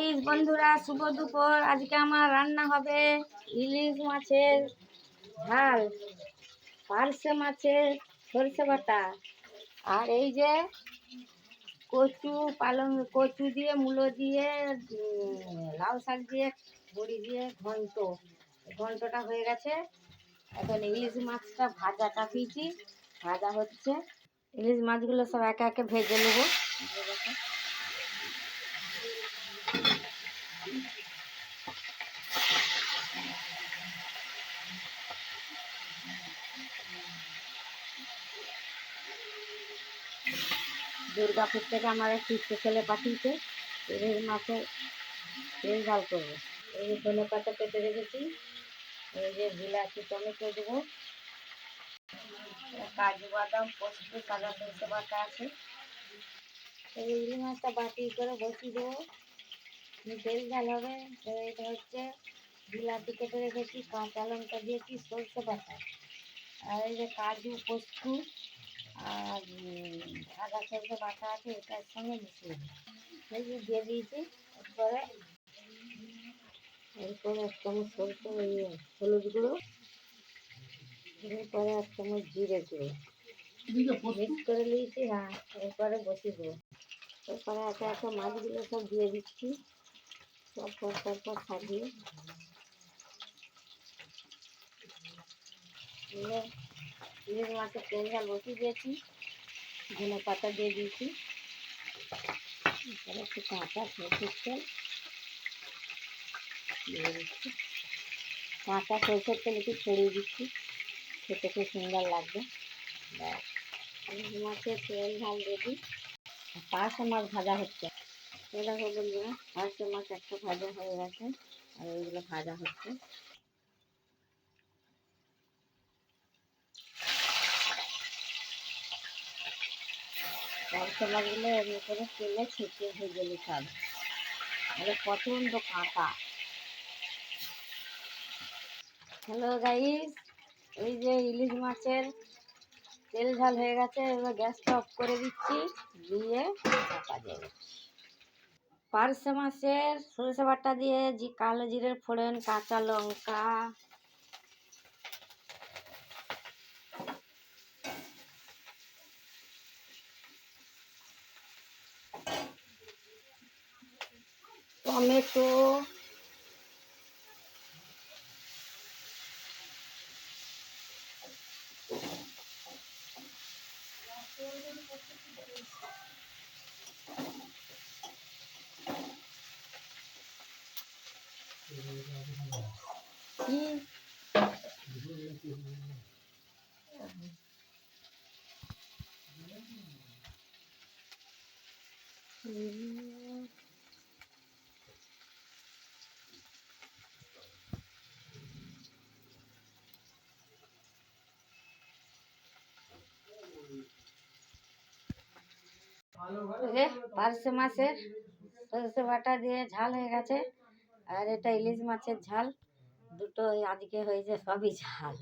Guys বন্ধুরা, শুভ দুপুর। আজকে আমার রান্না হবে ইলিশ মাছের ঝাল, পার্শে মাছের সরষে বাটা। আর এই যে কচু পালং, কচু দিয়ে, মূলো দিয়ে লাউ শাক দিয়ে, বড়ি দিয়ে ঘন্ট। ঘন্টটা হয়ে গেছে। এখন ইলিশ মাছটা ভাজা চাপিয়েছি ভাজা হচ্ছে। ইলিশ মাছগুলো সব একে একে ভেজে নেব। দুর্গাপুর থেকে আমার একটু ছেলে পাঠিয়েছে। ইলিশ মাছের তেল ঝাল করব। এই যে ধনে পাতা কেটে রেখেছি, এই যে বিলাতি টমেটো দেবো। কাজু বাদাম পোস্ত সাদা সরষে বাটা আছে। এই মাছটা বাটি করে বসিয়ে দেবো। তেল ঝাল হবে। এটা হচ্ছে বিলাতি কেটে রেখেছি, কাঁচা লঙ্কা দিয়েছি, সরষে বাটা। আর এই যে কাজু পোস্ত আর সাদা সরষে, বাটা আছে, এটার সঙ্গে মিশিয়ে দিই দিয়ে দিয়েছি, এরপরে এরপরে এক চামচ সরষে ইয়ে হলুদ গুঁড়ো, এরপরে এক চামচ জিরে গুঁড়ো। মিক্স করে নিয়েছি হ্যাঁ এরপরে বসিয়ে দেবো এরপরে একে একে মাছগুলো সব দিয়ে দিচ্ছি, সব পর পর পর সাজিয়ে দিয়ে ইলিশ মাছের তেল ঝাল বসিয়ে দিয়েছি ধনে পাতা দিয়ে দিয়েছি এরপরে একটু কাঁচা সরষের তেল দিয়ে দিচ্ছি কাঁচা সরষের তেল একটু ছড়িয়ে দিচ্ছি খেতে খুব সুন্দর লাগবে ব্যাস ইলিশ মাছের তেল ঝাল রেডি পাঁচশো মাছ ভাজা হচ্ছে এটা বলুন যে পাঁচশো মাছ একটা ভাজা হয়ে গেছে আর ওইগুলো ভাজা হচ্ছে মাছগুলো এমনি করে তেলে ছিটিয়ে ভেজে নিতে হবে তাহলে প্রচণ্ড কাঁটা। হ্যালো গাইস এই যে ইলিশ মাছের তেল ঝাল হয়ে গেছে, এবার গ্যাসটা অফ করে দিচ্ছি দিয়ে চাপা দেবো। পার্শে মাছের সরষে বাটা দিয়ে কালো জিরের ফোড়ন, কাঁচা লঙ্কা টমেটো কি যে পারশে মাছের সরষে বাটা দিয়ে ঝাল হয়ে গেছে। আর এটা ইলিশ মাছের ঝাল। দুটো আজকে হয়েছে সবই ঝাল।